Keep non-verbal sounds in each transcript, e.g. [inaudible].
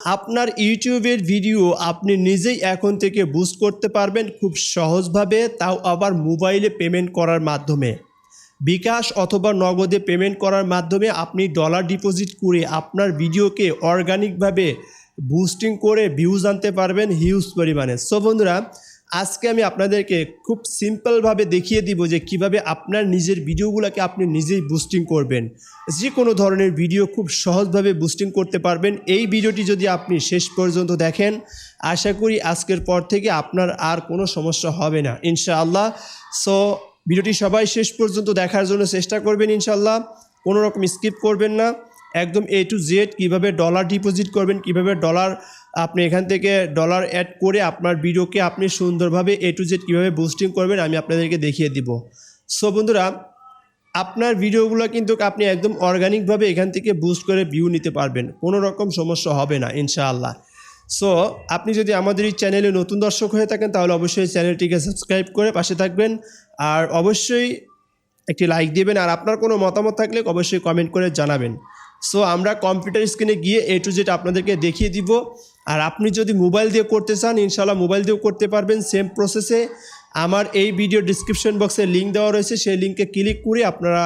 আপনার ইউটিউবের ভিডিও আপনি নিজেই এখন থেকে বুস্ট করতে পারবেন খুব সহজভাবে, তাও আবার মোবাইলে পেমেন্ট করার মাধ্যমে। বিকাশ অথবা নগদে পেমেন্ট করার মাধ্যমে আপনি ডলার ডিপোজিট করে আপনার ভিডিওকে অর্গানিকভাবে বুস্টিং করে ভিউজ আনতে পারবেন হিউজ পরিমাণে। সো বন্ধুরা আজকে আমি আপনাদেরকে খুব সিম্পলভাবে দেখিয়ে দিব যে কীভাবে আপনার নিজের ভিডিওগুলোকে আপনি নিজেই বুস্টিং করবেন। যে কোনো ধরনের ভিডিও খুব সহজভাবে বুস্টিং করতে পারবেন। এই ভিডিওটি যদি আপনি শেষ পর্যন্ত দেখেন, আশা করি আজকের পর থেকে আপনার আর কোনো সমস্যা হবে না, ইনশাআল্লাহ। সো ভিডিওটি সবাই শেষ পর্যন্ত দেখার জন্য চেষ্টা করবেন ইনশাল্লাহ কোনো রকম স্কিপ করবেন না। একদম এ টু জেড কীভাবে ডলার ডিপোজিট করবেন, কীভাবে ডলার আপনি এখান থেকে ডলার অ্যাড করে আপনার ভিডিওকে আপনি সুন্দরভাবে এ টু জেড কীভাবে বুস্টিং করবেন, আমি আপনাদেরকে দেখিয়ে দিব। সো বন্ধুরা, আপনার ভিডিওগুলো কিন্তু আপনি একদম অর্গানিকভাবে এখান থেকে বুস্ট করে ভিউ নিতে পারবেন, কোনো রকম সমস্যা হবে না, ইনশাআল্লাহ। সো আপনি যদি আমাদের এই চ্যানেলে নতুন দর্শক হয়ে থাকেন, তাহলে অবশ্যই চ্যানেলটিকে সাবস্ক্রাইব করে পাশে থাকবেন, আর অবশ্যই একটি লাইক দেবেন, আর আপনার কোনো মতামত থাকলে অবশ্যই কমেন্ট করে জানাবেন। সো আমরা কম্পিউটার স্ক্রিনে গিয়ে এ টু জেড আপনাদেরকে দেখিয়ে দিব। আর আপনি যদি মোবাইল দিয়ে করতে চান ইনশাল্লাহ মোবাইল দিয়েও করতে পারবেন। সেম প্রসেসে আমার এই ভিডিও ডিসক্রিপশন বক্সে লিঙ্ক দেওয়া রয়েছে। সেই লিঙ্কে ক্লিক করে আপনারা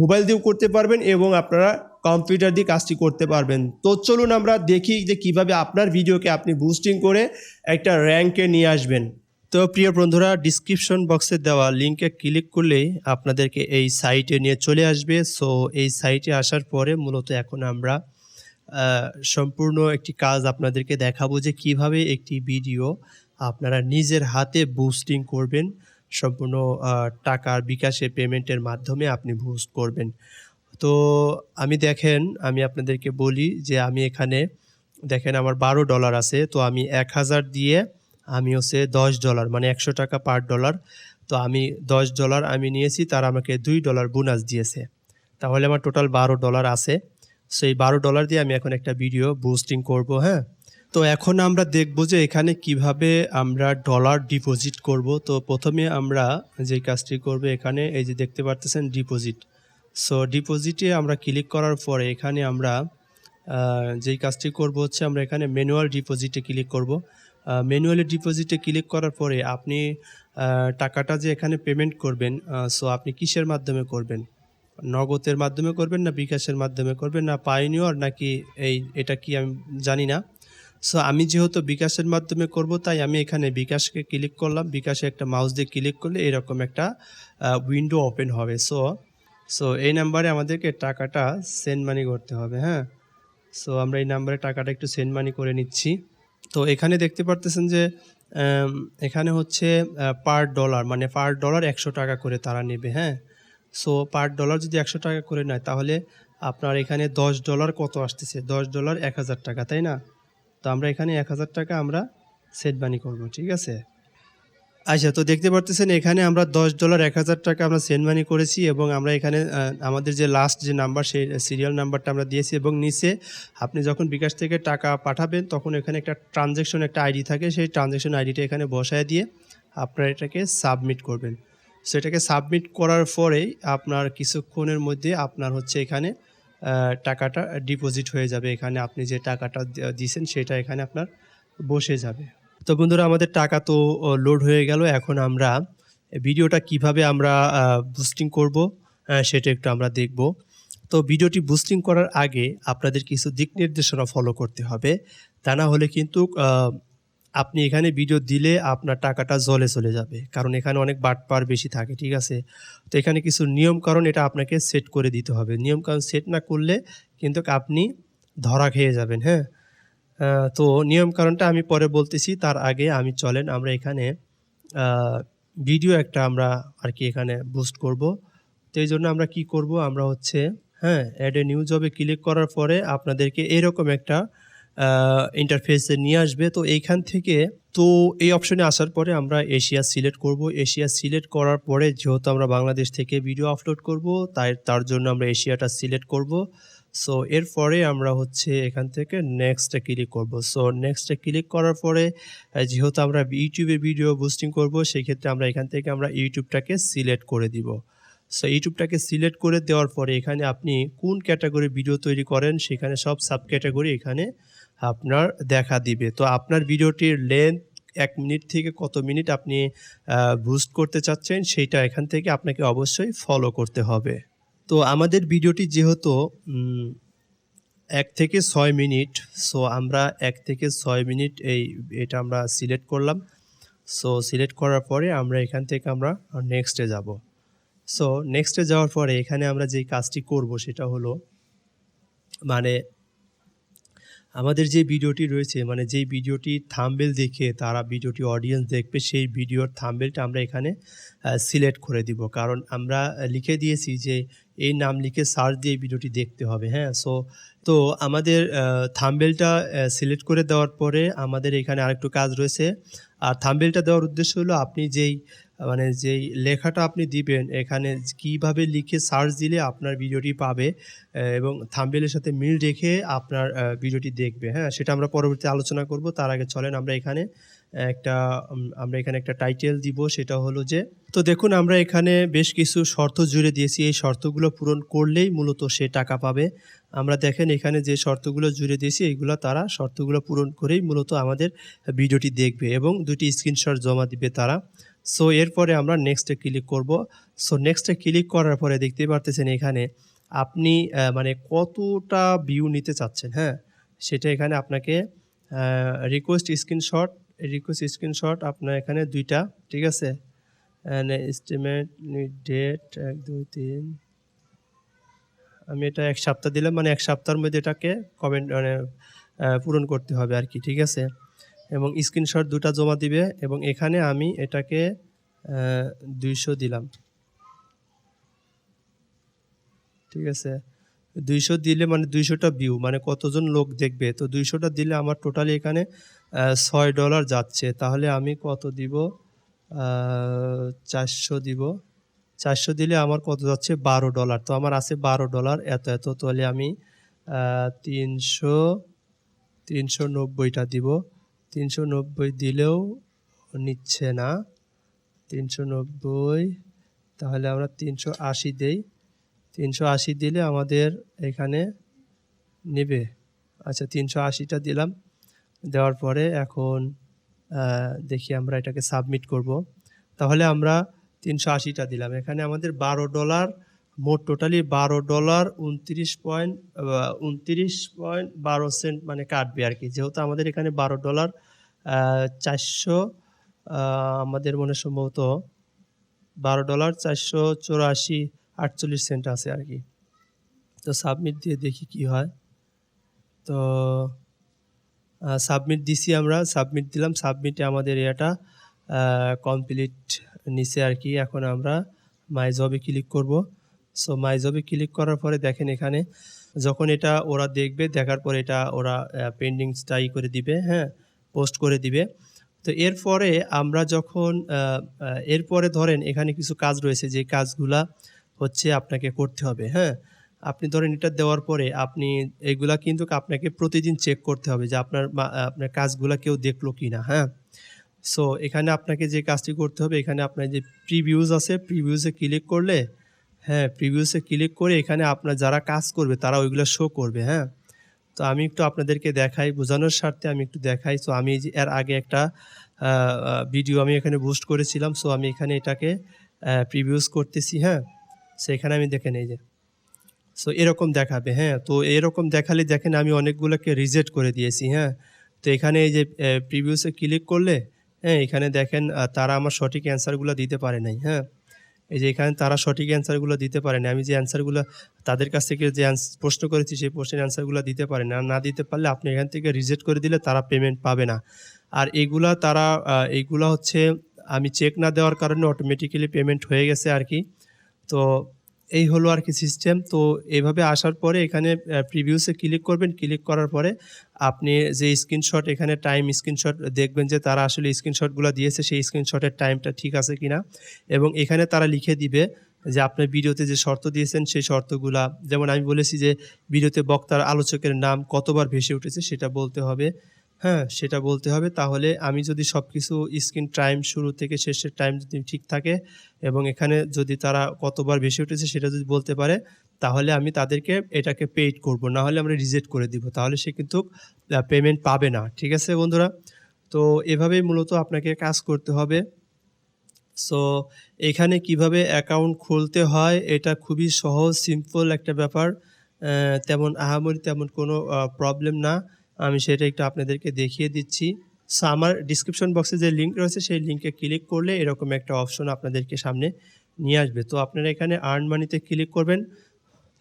মোবাইল দিয়েও করতে পারবেন এবং আপনারা কম্পিউটার দিয়ে কাজটি করতে পারবেন। তো চলুন আমরা দেখি যে কীভাবে আপনার ভিডিওকে আপনি বুস্টিং করে একটা র্যাঙ্কে নিয়ে আসবেন। তো প্রিয় বন্ধুরা ডিসক্রিপশন বক্সে দেওয়া লিঙ্কে ক্লিক করলেই আপনাদেরকে এই সাইটে নিয়ে চলে আসবে। সো এই সাইটে আসার পরে মূলত এখন আমরা সম্পূর্ণ একটি কাজ আপনাদেরকে দেখাবো যে কীভাবে একটি ভিডিও আপনারা নিজের হাতে বুস্টিং করবেন, সম্পূর্ণ টাকার বিকাশে পেমেন্টের মাধ্যমে আপনি বুস্ট করবেন। তো আমি দেখেন, আমি আপনাদেরকে বলি যে আমি এখানে, দেখেন আমার বারো ডলার আছে, তো আমি এক হাজার দিয়ে আমি হচ্ছে দশ ডলার মানে একশো টাকা পার ডলার তো আমি দশ ডলার আমি নিয়েছি, তারা আমাকে দুই ডলার বোনাস দিয়েছে। তাহলে আমার টোটাল বারো ডলার আছে। সেই বারো ডলার দিয়ে আমি এখন একটা ভিডিও বুস্টিং করব হ্যাঁ? তো এখন আমরা দেখব যে এখানে কীভাবে আমরা ডলার ডিপোজিট করব। তো প্রথমে আমরা যে কাজটি করব এখানে, এই যে দেখতে পারতেছেন ডিপোজিট সো ডিপোজিটে আমরা ক্লিক করার পরে এখানে আমরা যেই কাজটি করব হচ্ছে আমরা এখানে ম্যানুয়াল ডিপোজিটে ক্লিক করব। ম্যানুয়ালি ডিপোজিটে ক্লিক করার পরে আপনি টাকাটা যে এখানে পেমেন্ট করবেন সো আপনি কিসের মাধ্যমে করবেন? নগদের মাধ্যমে করবেন না বিকাশের মাধ্যমে করবেন না পাইনিয়র নাকি এই, এটা কি আমি জানি না। সো আমি যেহেতু বিকাশের মাধ্যমে করব, তাই আমি এখানে বিকাশকে ক্লিক করলাম। বিকাশে একটা মাউস দিয়ে ক্লিক করলে এরকম একটা উইন্ডো ওপেন হবে। সো সো এই নাম্বারে আমাদেরকে টাকাটা সেন্ড মানি করতে হবে হ্যাঁ? সো আমরা এই নাম্বারে টাকাটা একটু সেন্ড মানি করে নিচ্ছি। তো এখানে দেখতে পারতেছেন যে এখানে হচ্ছে পার ডলার মানে পার ডলার একশো টাকা করে তারা নেবে হ্যাঁ? সো পার ডলার যদি একশো টাকা করে নেয়, তাহলে আপনার এখানে দশ ডলার কত আসতেছে? দশ ডলার এক হাজার টাকা, তাই না? তো আমরা এখানে এক হাজার টাকা আমরা সেট বানি করব, ঠিক আছে? আচ্ছা তো দেখতে পারতেছেন এখানে আমরা দশ ডলার এক হাজার টাকা আমরা সেন্ড মানি করেছি এবং আমরা এখানে আমাদের যে লাস্ট যে নাম্বার সেই সিরিয়াল নাম্বারটা আমরা দিয়েছি এবং নিচে আপনি যখন বিকাশ থেকে টাকা পাঠাবেন তখন এখানে একটা ট্রানজ্যাকশন একটা আইডি থাকে, সেই ট্রানজ্যাকশন আইডিটা এখানে বসায় দিয়ে আপনারা এটাকে সাবমিট করবেন। সেটাকে সাবমিট করার পরেই আপনার কিছুক্ষণের মধ্যে আপনার হচ্ছে এখানে টাকাটা ডিপোজিট হয়ে যাবে। এখানে আপনি যে টাকাটা দিয়েছেন সেটা এখানে আপনার বসে যাবে। তো বন্ধুরা, আমাদের টাকা তো লোড হয়ে গেল। এখন আমরা ভিডিওটা কীভাবে আমরা বুস্টিং করব সেটা একটু আমরা দেখব। তো ভিডিওটি বুস্টিং করার আগে আপনাদের কিছু দিক নির্দেশনা ফলো করতে হবে। তা না হলে কিন্তু আপনি এখানে ভিডিও দিলে আপনার টাকাটা জলে চলে যাবে। কারণ এখানে অনেক বাটপার বেশি থাকে, ঠিক আছে? তো এখানে কিছু নিয়ম কারণ এটা আপনাকে সেট করে দিতে হবে। নিয়ম কারণ সেট না করলে কিন্তু আপনি ধরা খেয়ে যাবেন হ্যাঁ? তো নিয়ম কারণটা আমি পরে বলতেছি। তার আগে আমি চলেন, আমরা এখানে ভিডিও একটা আমরা আর কি এখানে বুস্ট করব। তো এই জন্য আমরা কি করব, আমরা হচ্ছে হ্যাঁ অ্যাড এ নিউ জবে ক্লিক করার পরে আপনাদেরকে এরকম একটা ইন্টারফেসে নিয়ে আসবে। তো এইখান থেকে, তো এই অপশনে আসার পরে আমরা এশিয়া সিলেক্ট করব। এশিয়া সিলেক্ট করার পরে যেহেতু আমরা বাংলাদেশ থেকে ভিডিও আপলোড করব, তাই, তার জন্য আমরা এশিয়াটা সিলেক্ট করব। সো এরপরে আমরা হচ্ছে এখান থেকে নেক্সটে ক্লিক করব। সো নেক্সটে ক্লিক করার পরে যেহেতু আমরা ইউটিউবে ভিডিও বুস্টিং করব সেই ক্ষেত্রে আমরা এখান থেকে আমরা ইউটিউবটাকে সিলেক্ট করে দিব। সো ইউটিউবটাকে সিলেক্ট করে দেওয়ার পরে এখানে আপনি কোন ক্যাটাগরি ভিডিও তৈরি করেন, সেখানে সব সাব ক্যাটাগরি এখানে আপনার দেখা দিবে। তো আপনার ভিডিওটির লেন্থ এক মিনিট থেকে কত মিনিট আপনি বুস্ট করতে চাচ্ছেন সেইটা এখান থেকে আপনাকে অবশ্যই ফলো করতে হবে। তো আমাদের ভিডিওটি যেহেতু এক থেকে ছয় মিনিট, সো আমরা এক থেকে ছয় মিনিট এই, এটা আমরা সিলেক্ট করলাম। সো সিলেক্ট করার পরে আমরা এখান থেকে আমরা নেক্সটে যাব। সো নেক্সটে যাওয়ার পরে এখানে আমরা যেই কাজটি করব সেটা হলো মানে আমাদের যে ভিডিওটি রয়েছে মানে যেই ভিডিওটি থাম্বেল দেখে তারা ভিডিওটি অডিয়েন্স দেখবে, সেই ভিডিওর থাম্বেলটা আমরা এখানে সিলেক্ট করে দিব। কারণ আমরা লিখে দিয়েছি যে এই নাম লিখে সার্চ দিয়ে ভিডিওটি দেখতে হবে হ্যাঁ? সো তো আমাদের থাম্বেলটা সিলেক্ট করে দেওয়ার পরে আমাদের এখানে আরেকটু কাজ রয়েছে। আর থাম্বেলটা দেওয়ার উদ্দেশ্য হলো আপনি যেই মানে যেই লেখাটা আপনি দিবেন, এখানে কীভাবে লিখে সার্চ দিলে আপনার ভিডিওটি পাবে এবং থাম্বেলের সাথে মিল রেখে আপনার ভিডিওটি দেখবে হ্যাঁ? সেটা আমরা পরবর্তী আলোচনা করব, তার আগে চলেন আমরা এখানে একটা আমরা এখানে একটা টাইটেল দিব, সেটা হলো যে, তো দেখুন, আমরা এখানে বেশ কিছু শর্ত জুড়ে দিয়েছি। এই শর্তগুলো পূরণ করলেই মূলত সে টাকা পাবে। আমরা দেখেন, এখানে যে শর্তগুলো জুড়ে দিয়েছি এইগুলো তারা শর্তগুলো পূরণ করেই মূলত আমাদের ভিডিওটি দেখবে এবং দুটি স্ক্রিনশট জমা দিবে তারা। সো এরপরে আমরা নেক্সটে ক্লিক করব। সো নেক্সটে ক্লিক করার পরে দেখতে পারতেছেন এখানে আপনি মানে কতটা ভিউ নিতে চাচ্ছেন হ্যাঁ? সেটা এখানে আপনাকে রিকোয়েস্ট স্ক্রিনশট রিকোয়েস্ট স্ক্রিনশট আপনার এখানে দুইটা, ঠিক আছে? এস্টিমেট ডেট এক, দুই, তিন। আমি এটা এক সপ্তাহ দিলাম মানে এক সপ্তাহের মধ্যে এটাকে কমেন্ট মানে পূরণ করতে হবে আর কি, ঠিক আছে? এবং স্ক্রিনশট দুটা জমা দিবে, এবং এখানে আমি এটাকে দুইশো দিলাম। ঠিক আছে? দুইশো দিলে মানে দুইশোটা ভিউ মানে কতজন লোক দেখবে? তো দুইশোটা দিলে আমার টোটালি এখানে ছয় ডলার যাচ্ছে। তাহলে আমি কত দিব? চারশো দিব। চারশো দিলে আমার কত যাচ্ছে? বারো ডলার তো আমার আছে বারো ডলার এত এত। তাহলে আমি তিনশো তিনশো নব্বইটা দিব। তিনশো নব্বই দিলেও নিচ্ছে না। তিনশো নব্বই, তাহলে আমরা তিনশো আশি দেই। তিনশো আশি দিলে আমাদের এখানে নেবে। আচ্ছা তিনশো আশিটা দিলাম। দেওয়ার পরে এখন দেখি আমরা এটাকে সাবমিট করব। তাহলে আমরা তিনশো আশিটা দিলাম। এখানে আমাদের বারো ডলার, মোট টোটালি বারো ডলার উনত্রিশ পয়েন্ট উনত্রিশ পয়েন্ট বারো সেন্ট মানে কাটবে আর কি। যেহেতু আমাদের এখানে বারো ডলার চারশো আমাদের মনে সম্ভবত বারো ডলার চারশো চৌরাশি আটচল্লিশ সেন্ট আছে আর কি। তো সাবমিট দিয়ে দেখি কি হয়। তো সাবমিট দিছি আমরা সাবমিট দিলাম সাবমিটে আমাদের এটা কমপ্লিট নিচে আর কি। এখন আমরা মাই জবে ক্লিক করব। সো মাই জবে ক্লিক করার পরে দেখেন এখানে, যখন এটা ওরা দেখবে, দেখার পরে এটা ওরা পেন্ডিং স্টাই করে দিবে হ্যাঁ পোস্ট করে দিবে। তো এরপরে আমরা যখন এরপরে ধরেন এখানে কিছু কাজ রয়েছে, যে কাজগুলা হচ্ছে আপনাকে করতে হবে হ্যাঁ? আপনি ধরেন এটা দেওয়ার পরে আপনি এগুলা কিন্তু আপনাকে প্রতিদিন চেক করতে হবে যে আপনার আপনার কাজগুলা কেউ দেখল কি না হ্যাঁ? সো এখানে আপনাকে যে কাজটি করতে হবে, এখানে আপনার যে প্রিভিউজ আছে প্রিভিউসে ক্লিক করলে হ্যাঁ প্রিভিউসে ক্লিক করে এখানে আপনার যারা কাজ করবে তারা ওইগুলো শো করবে হ্যাঁ? তো আমি একটু আপনাদেরকে দেখাই, বোঝানোর স্বার্থে আমি একটু দেখাই। সো আমি এর আগে একটা ভিডিও আমি এখানে বুস্ট করেছিলাম। সো আমি এখানে এটাকে প্রিভিউস করতেছি হ্যাঁ? সেখানে আমি দেখেন এই যে। সো এরকম দেখাবে হ্যাঁ? তো এরকম দেখালে দেখেন আমি অনেকগুলোকে রিজেক্ট করে দিয়েছি হ্যাঁ? তো এখানে এই যে প্রিভিউসে ক্লিক করলে হ্যাঁ এখানে দেখেন তারা আমার সঠিক অ্যান্সারগুলো দিতে পারে নাই হ্যাঁ? এই যে এখানে তারা সঠিক অ্যান্সারগুলো দিতে পারে না আমি যে অ্যান্সারগুলো তাদের কাছ থেকে যে প্রশ্ন করেছি, সেই প্রশ্নের অ্যান্সারগুলো দিতে পারে না। না দিতে পারলে আপনি এখান থেকে রিজেক্ট করে দিলে তারা পেমেন্ট পাবে না। আর এইগুলা তারা এইগুলা হচ্ছে, আমি চেক না দেওয়ার কারণে অটোমেটিক্যালি পেমেন্ট হয়ে গেছে আর কি। তো এই হলো আর কি সিস্টেম তো এইভাবে আসার পরে এখানে প্রিভিউসে ক্লিক করবেন। ক্লিক করার পরে আপনি যে স্ক্রিনশট এখানে টাইম স্ক্রিনশট দেখবেন যে তারা আসলে স্ক্রিনশটগুলো দিয়েছে, সেই স্ক্রিনশটের টাইমটা ঠিক আছে কিনা। এবং এখানে তারা লিখে দিবে যে আপনার ভিডিওতে যে শর্ত দিয়েছেন, সেই শর্তগুলা। যেমন আমি বলেছি যে ভিডিওতে বক্তার আলোচকের নাম কতবার ভেসে উঠেছে, সেটা বলতে হবে। হ্যাঁ সেটা বলতে হবে। তাহলে আমি যদি সব কিছু স্ক্রিন টাইম শুরু থেকে শেষের টাইম যদি ঠিক থাকে এবং এখানে যদি তারা কতবার বেশি উঠেছে সেটা যদি বলতে পারে, তাহলে আমি তাদেরকে এটাকে পেইড করব। না হলে আমরা রিজেক্ট করে দিব। তাহলে সে কিন্তু পেমেন্ট পাবে না। ঠিক আছে বন্ধুরা? তো এভাবেই মূলত আপনাকে কাজ করতে হবে। সো এখানে কীভাবে অ্যাকাউন্ট খুলতে হয়, এটা খুবই সহজ সিম্পল একটা ব্যাপার। তেমন আহামরি তেমন কোনো প্রবলেম না। আমি সেটা একটু আপনাদেরকে দেখিয়ে দিচ্ছি। সো আমার ডিসক্রিপশন বক্সে যে লিঙ্ক রয়েছে, সেই লিঙ্কে ক্লিক করলে এরকম একটা অপশন আপনাদেরকে সামনে নিয়ে আসবে। তো আপনারা এখানে আর্ন মানিতে ক্লিক করবেন।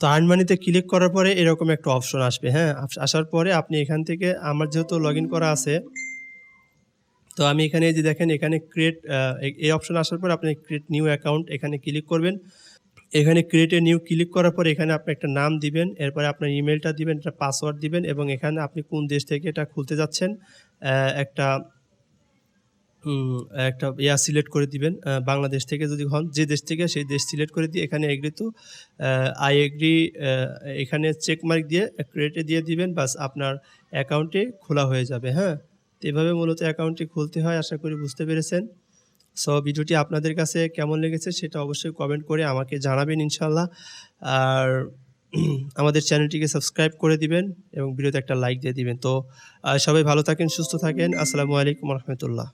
তো আর্ন মানিতে ক্লিক করার পরে এরকম একটা অপশন আসবে হ্যাঁ? আসার পরে আপনি এখান থেকে আমার যেহেতু লগ করা আছে, তো আমি এখানে যে দেখেন, এখানে ক্রিয়েট এই অপশন আসার পর আপনি ক্রিয়েট নিউ অ্যাকাউন্ট এখানে ক্লিক করবেন। এখানে ক্রিয়েট এ নিউ ক্লিক করার পর এখানে আপনি একটা নাম দিবেন, এরপরে আপনার ইমেলটা দিবেন, একটা পাসওয়ার্ড দিবেন এবং এখানে আপনি কোন দেশ থেকে এটা খুলতে যাচ্ছেন একটা একটা ইয়া সিলেক্ট করে দিবেন বাংলাদেশ থেকে যদি হন, যে দেশ থেকে সেই দেশ সিলেক্ট করে দিয়ে এখানে এগ্রি তো আই এগ্রি এখানে চেক মার্ক দিয়ে ক্রিয়েটে দিয়ে দিবেন, বাস আপনার অ্যাকাউন্টে খোলা হয়ে যাবে হ্যাঁ? তো এভাবে মূলত অ্যাকাউন্টটি খুলতে হয়, আশা করি বুঝতে পেরেছেন। সো ভিডিওটি আপনাদের কাছে কেমন লেগেছে সেটা অবশ্যই কমেন্ট করে আমাকে জানাবেন ইনশাল্লাহ আর [clears throat] আমাদের চ্যানেলটিকে সাবস্ক্রাইব করে দিবেন এবং ভিডিওতে একটা লাইক দিয়ে দিবেন। তো সবাই ভালো থাকেন, সুস্থ থাকেন। আসসালামু আলাইকুম রহমতুল্লাহ।